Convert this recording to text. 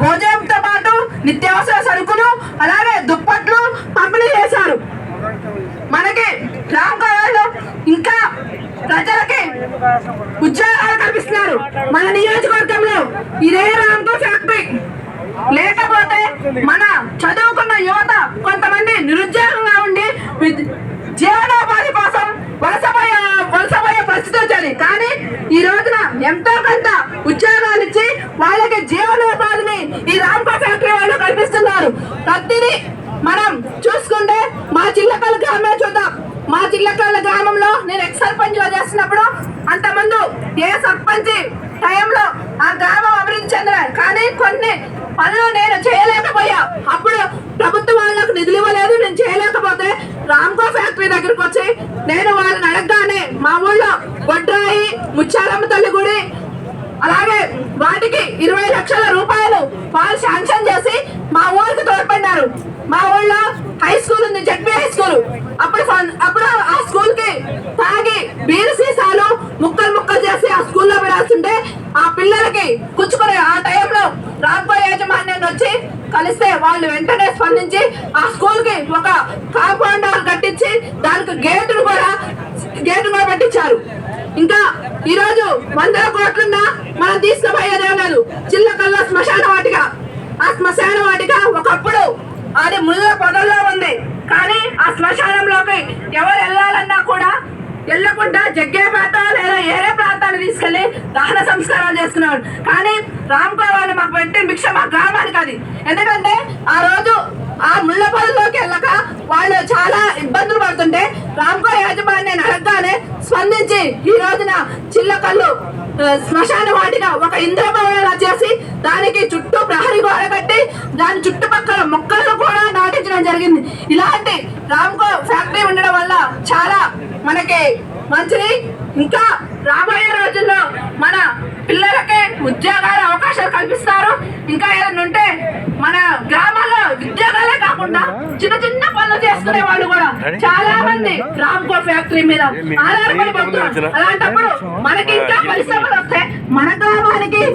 భోజనంతో పాటు నిత్యావసర సరుకులు అలాగే దుప్పట్లు పంపిణీ చేశారు. మనకి రామ్ కావాలో ఇంకా ప్రజలకి ఉద్యోగాలు కల్పిస్తున్నారు. మన నియోజకవర్గంలో ఇదే రామ్కో ఫ్యాక్టరీ లేకపోతే మన చదువుకున్న యువత కొంతమంది నిరుద్యోగంగా ఉండి జీవనోపాధి కోసం వలసపోయే వలసపోయే పరిస్థితి వచ్చేది. కానీ ఈ రోజున ఎంతో కొంత ఉద్యోగాలు ఇచ్చి వాళ్ళకి జీవనోపాధి ఈ రామ్కో ఫ్యాక్టరీ వాళ్ళు కనిపిస్తున్నారు. ప్రతిదీ మనం చూసుకుంటే మా చిల్లకల గ్రామే చూద్దాం. మా చిల్లకల గ్రామంలో నేను ఎక్స్ సర్పంచ్ చేస్తున్నప్పుడు అంతమంది ఏ సర్పంచ్ టైంలో ఆ గ్రామం అభివృద్ధి చెందలేదు కానీ కొన్ని పనులు నేను చేయలేకపోయా. అప్పుడు ప్రభుత్వం వాళ్ళకు నిధులు ఇవ్వలేదు నేను చేయలేకపోతే రామ్కో ఫ్యాక్టరీ దగ్గరకు వచ్చి నేను వాళ్ళని అడగగానే మా ఊళ్ళో వడ్రాయి ముచ్చారమ్మ తల్లి గుడి అలాగే వాటికి ఇరవై లక్షల రూపాయలు వాళ్ళు శాంక్షన్ చేసి మా ఊరికి తోడ్పడినారు మా ఊళ్ళో హై స్కూల్ ఉంది జడ్పీ హై స్కూల్ అప్పుడు అప్పుడు ఆ స్కూల్కి తాగి బీరు సీసాలు ముక్కలు ముక్కలు చేసి ఆ స్కూల్లో పెడాల్సింటే ఆ పిల్లలకి కూర్చుకొని ఆ టైంలో రాబోయే యాజమాన్యాన్ని వచ్చి కలిస్తే వాళ్ళు వెంటనే స్పందించి ఆ స్కూల్కి ఒక కాంపౌండర్ కట్టించి దానికి గేటును కూడా గేటు కూడా పెట్టించారు ఇంకా ఈ రోజు వందల కోట్లున్నా మనం తీసుకుపోయేదే లేదు చిల్లకల్లా శ్మశాన వాటిక ఆ శ్మశాన వాటిక ఒకప్పుడు అది ముళ్ళ పొదల్లో ఉంది కానీ ఆ శ్మశానంలోకి ఎవరు వెళ్ళాలన్నా కూడా వెళ్ళకుండా జగ్గేపేట లేదా ఏరే ప్రాంతాన్ని తీసుకెళ్ళి దహన సంస్కారాలు చేస్తున్నాడు. కానీ రామ్ వాళ్ళు మాకు పెట్టిన భిక్ష మా గ్రామానికి అది. ఎందుకంటే ఆ రోజు ఆ ముళ్ళ పొలంలోకి వెళ్ళక వాళ్ళు చాలా ఇబ్బందులు పడుతుంటే రామ్కో యాజమాన్యాన్ని అడగగానే స్పందించి ఈ రోజున చిల్లకల్లు శ్మశాన వాటిగా ఒక ఇంద్రభవనం చేసి దానికి చుట్టూ ప్రహరీ గోడ మనకి మంచిది. ఇంకా రాబోయే రోజుల్లో మన పిల్లలకి ఉద్యోగాల అవకాశాలు కల్పిస్తారు. ఇంకా ఏదైనా ఉంటే మన గ్రామాల్లో ఉద్యోగాలే కాకుండా చిన్న చిన్న పనులు చేసుకునే వాళ్ళు కూడా చాలా మంది రామ్కో ఫ్యాక్టరీ మీద ఆధారపడి పడుతున్నారు అలాంటప్పుడు మనకి ఇంకా పరిశ్రమలు వస్తే మన గ్రామానికి